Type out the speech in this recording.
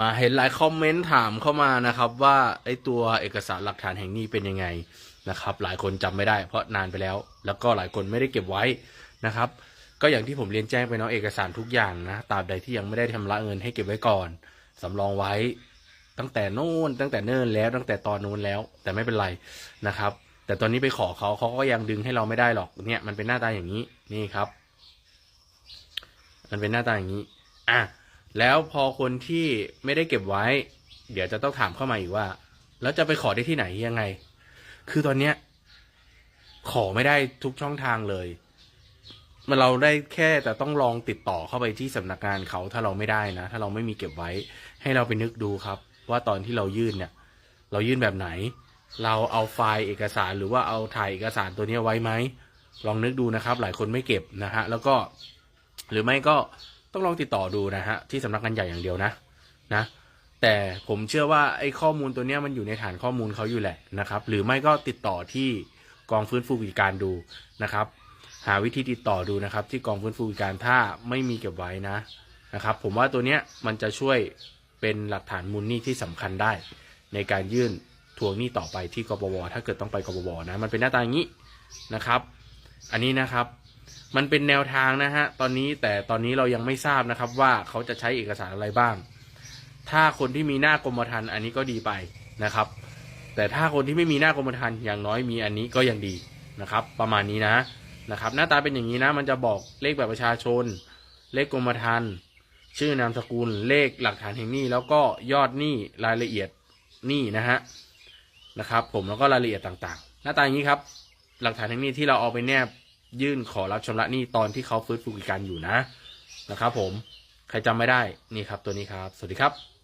มาเห็นหลายคอมเมนต์ถามเข้ามานะครับว่าไอ้ตัวเอกสารหลักฐานแห่งนี้เป็นยังไงนะครับ หลายคนจำไม่ได้เพราะนานไปแล้ว แล้วก็หลายคนไม่ได้เก็บไว้นะครับ ก็อย่างที่ผมเรียนแจ้งไปเนาะเอกสารทุกอย่างนะตราบใดที่ยังไม่ได้ทำระเงินให้เก็บไว้ก่อนสำรองไว้ตั้งแต่นู่นตั้งแต่เนิ่นแล้วตั้งแต่ตอนนู้นแล้ว แต่ไม่เป็นไรนะครับ แต่ตอนนี้ไปขอเขาเขาก็ยังดึงให้เราไม่ได้หรอกเนี่ยมันเป็นหน้าตาอย่างนี้นี่ครับ มันเป็นหน้าตาอย่างนี้ อะ แล้วพอคนที่ไม่ได้เก็บไว้ เดี๋ยวจะต้องถามเข้ามาอีกว่า แล้วจะไปขอได้ที่ไหนยังไง คือตอนเนี้ย ขอไม่ได้ทุกช่องทางเลย มันเราได้แค่แต่ต้องลองติดต่อเข้าไปที่สำนักงานเขาถ้าเราไม่ได้นะ ถ้าเราไม่มีเก็บไว้ ให้เราไปนึกดูครับ ว่าตอนที่เรายื่นเนี่ย เรายื่นแบบไหน เราเอาไฟล์เอกสารหรือว่าเอาถ่ายเอกสารตัวนี้ไว้ไหมลองนึกดูนะครับ หลายคนไม่เก็บนะฮะแล้วก็ หรือไม่ก็ ต้องลองติดต่อดูนะฮะที่สำนักงานใหญ่อย่างเดียวนะนะ แต่ผมเชื่อว่าไอ้ข้อมูลตัวเนี้ยมันอยู่ในฐานข้อมูลเขาอยู่แหละนะครับ หรือไม่ก็ติดต่อที่กองฟื้นฟูกิจการดูนะครับ หาวิธีติดต่อดูนะครับ ที่กองฟื้นฟูกิจการถ้าไม่มีเก็บไว้นะนะครับ ผมว่าตัวเนี้ยมันจะช่วยเป็นหลักฐานมูลหนี้ที่สำคัญได้ ในการยื่นทวงหนี้ต่อไปที่กบวถ้าเกิดต้องไปกบวนะมันเป็นหน้าตาอย่างนี้นะครับ อันนี้นะครับ มันเป็นแนวทางนะฮะตอนนี้แต่ตอนนี้เรายังไม่ทราบนะครับว่าเขาจะใช้เอกสารอะไรบ้าง ถ้าคนที่มีหน้ากรมธรรม์อันนี้ก็ดีไปนะครับ แต่ถ้าคนที่ไม่มีหน้ากรมธรรม์อย่างน้อยมีอันนี้ก็ยังดีนะครับ ประมาณนี้นะนะครับ หน้าตาเป็นอย่างนี้นะ มันจะบอกเลขแบบประชาชน เลขกรมธรรม์ชื่อนามสกุลเลขหลักฐานแห่งหนี้ แล้วก็ยอดหนี้รายละเอียดหนี้นะฮะนะครับ ผมแล้วก็รายละเอียดต่างๆ หน้าตาอย่างนี้ครับ หลักฐานแห่งหนี้ที่เราเอาไปแนบ ยื่นขอรับชำระหนี้ตอนที่เขาฟื้นฟูกิจการอยู่นะนะครับ ผมใครจำไม่ได้นี่ครับตัวนี้ครับ สวัสดีครับ